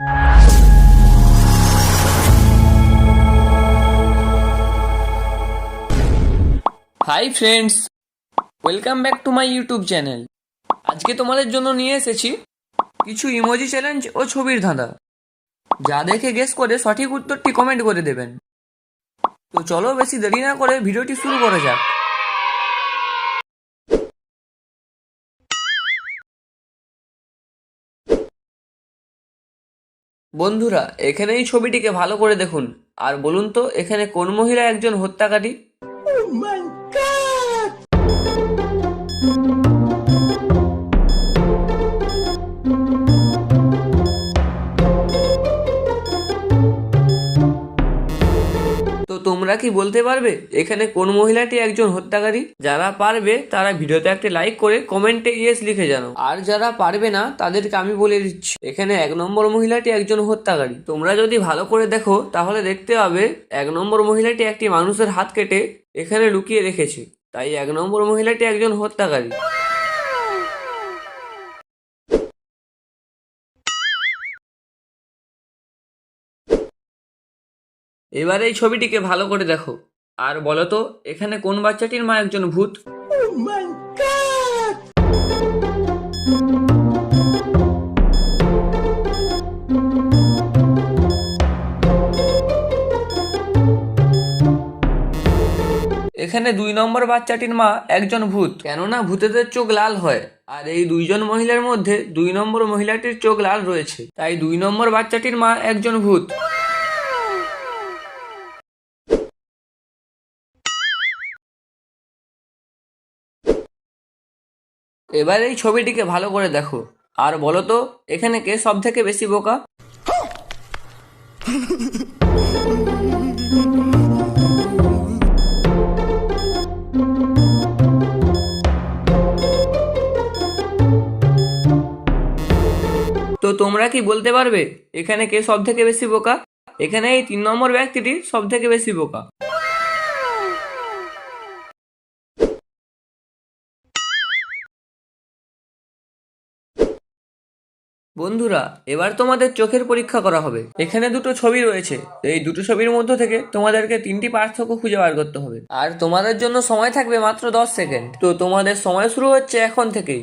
Hi friends welcome back to my YouTube channel আজকে তোমাদের জন্য নিয়ে এসেছি কিছু ইমোজি চ্যালেঞ্জ ও ছবির ধাঁধা। যা দেখে গেস করে সঠিক উত্তরটি কমেন্ট করে দেবেন। তো চলো বেশি দেরি না করে ভিডিওটি শুরু করা যাক। বন্ধুরা এখানে এই ছবিটিকে ভালো করে দেখুন। আর বলুন তো, এখানে কোন মহিলা একজন হত্যাকারী? তোমরা কি বলতে পারবে? এখানে কোন মহিলাটি একজন হত্যাকারী? যারা পারবে, তারা ভিডিওতে একটি লাইক করে কমেন্টে ইয়েস লিখে জানো আর যারা পারবে না, তাদেরকে আমি বলে দিচ্ছি। এখানে এক নম্বর মহিলাটি একজন হত্যাকারী। তোমরা যদি ভালো করে দেখো, তাহলে দেখতে পাবে এক নম্বর মহিলাটি একটি মানুষের হাত কেটে এখানে লুকিয়ে রেখেছে। তাই এক নম্বর মহিলাটি একজন হত্যাকারী। এবার এই ছবিটিকে ভালো করে দেখো। আর বলো তো এখানে কোন বাচ্চাটির মা একজন ভূত? এখানে দুই নম্বর বাচ্চাটির মা একজন ভূত। কেননা ভূতেদের চোখ লাল হয় আর এই দুইজন মহিলার মধ্যে দুই নম্বর মহিলাটির চোখ লাল রয়েছে। তাই দুই নম্বর বাচ্চাটির মা একজন ভূত। এবার এই ছবিটিকে ভালো করে দেখো। আর বলো তো, এখানে কে সব থেকে বেশি বোকা? তো তোমরা কি বলতে পারবে, এখানে কে সব থেকে বেশি বোকা? এখানে এই তিন নম্বর ব্যক্তিটি সব থেকে বেশি বোকা। বন্ধুরা, এবার তোমাদের চোখের পরীক্ষা করা হবে। এখানে দুটো ছবি রয়েছে। এই দুটো ছবির মধ্য থেকে তোমাদেরকে তিনটি পার্থক্য খুঁজে বার করতে হবে। আর তোমাদের জন্য সময় থাকবে মাত্র দশ সেকেন্ড। তো তোমাদের সময় শুরু হচ্ছে এখন থেকেই।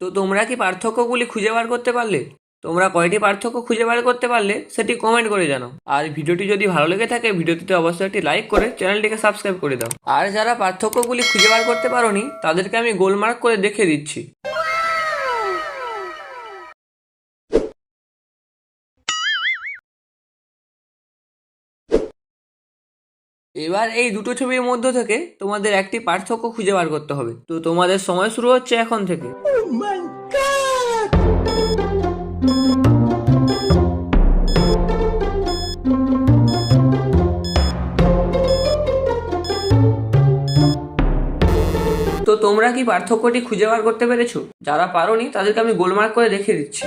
তো তোমরা কি পার্থক্যগুলি খুঁজে বার করতে পারলে? তোমরা কয়টি পার্থক্য খুঁজে বার করতে পারলে সেটি কমেন্ট করে জানাও। আর ভিডিওটি যদি ভালো লেগে থাকে, ভিডিওটিতে অবশ্যই একটি লাইক করে চ্যানেলটিকে সাবস্ক্রাইব করে দাও। আর যারা পার্থক্যগুলি খুঁজে বার করতে পারোনি, তাদেরকে আমি গোলমার্ক করে দেখে দিচ্ছি। এবার এই দুটো ছবির মধ্য থেকে তোমাদের একটি পার্থক্য খুঁজে বার করতে হবে। তো তোমাদের সময় শুরু হচ্ছে এখন থেকে। তো তোমরা কি পার্থক্যটি খুঁজে বার করতে পেরেছ? যারা পারোনি, তাদেরকে আমি গোলমার্ক করে দেখিয়ে দিচ্ছি।